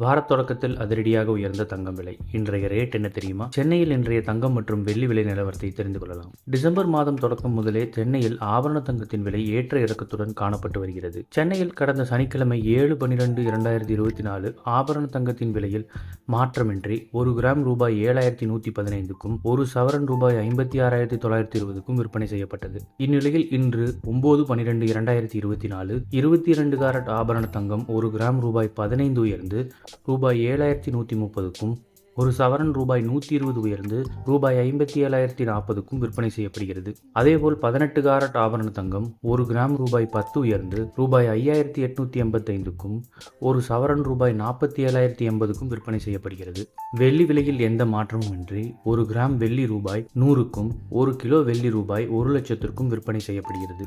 வாரத் தொடக்கத்தில் அதிரடியாக உயர்ந்த தங்கம் விலை. இன்றைய ரேட் என்ன தெரியுமா? சென்னையில் இன்றைய தங்கம் மற்றும் வெள்ளி விலை நிலவரத்தை தெரிந்து கொள்ளலாம். டிசம்பர் மாதம் தொடக்கம் முதலே சென்னையில் ஆபரண தங்கத்தின் விலை ஏற்ற இறக்கத்துடன் காணப்பட்டு வருகிறது. சென்னையில் கடந்த சனிக்கிழமை ஏழு பனிரெண்டு இரண்டாயிரத்தி இருபத்தி நாலு ஆபரண தங்கத்தின் விலையில் மாற்றமின்றி ஒரு கிராம் ரூபாய் ஏழாயிரத்தி நூற்றி பதினைந்துக்கும் ஒரு சவரன் ரூபாய் ஐம்பத்தி ஆறாயிரத்தி தொள்ளாயிரத்தி இருபதுக்கும் விற்பனை செய்யப்பட்டது. இந்நிலையில் இன்று ஒன்பது பனிரெண்டு இரண்டாயிரத்தி இருபத்தி நாலு இருபத்தி இரண்டு காரட் ஆபரண தங்கம் ஒரு கிராம் ரூபாய் பதினைந்து உயர்ந்து ரூபாய் ஏழாயிரத்தி நூற்றி முப்பதுக்கும் ஒரு சவரன் ரூபாய் நூற்றி இருபது உயர்ந்து ரூபாய் ஐம்பத்தி ஏழாயிரத்தி நாற்பதுக்கும் விற்பனை செய்யப்படுகிறது. அதேபோல் பதினெட்டு காரட் ஆபரண தங்கம் ஒரு கிராம் ரூபாய் பத்து உயர்ந்து ரூபாய் ஐயாயிரத்தி எட்நூற்றி எண்பத்தைந்துக்கும் ஒரு சவரன் ரூபாய் நாற்பத்தி ஏழாயிரத்தி எண்பதுக்கும் விற்பனை செய்யப்படுகிறது. வெள்ளி விலையில் எந்த மாற்றமும் இன்றி ஒரு கிராம் வெள்ளி ரூபாய் நூறுக்கும் ஒரு கிலோ வெள்ளி ரூபாய் ஒரு லட்சத்திற்கும் விற்பனை செய்யப்படுகிறது.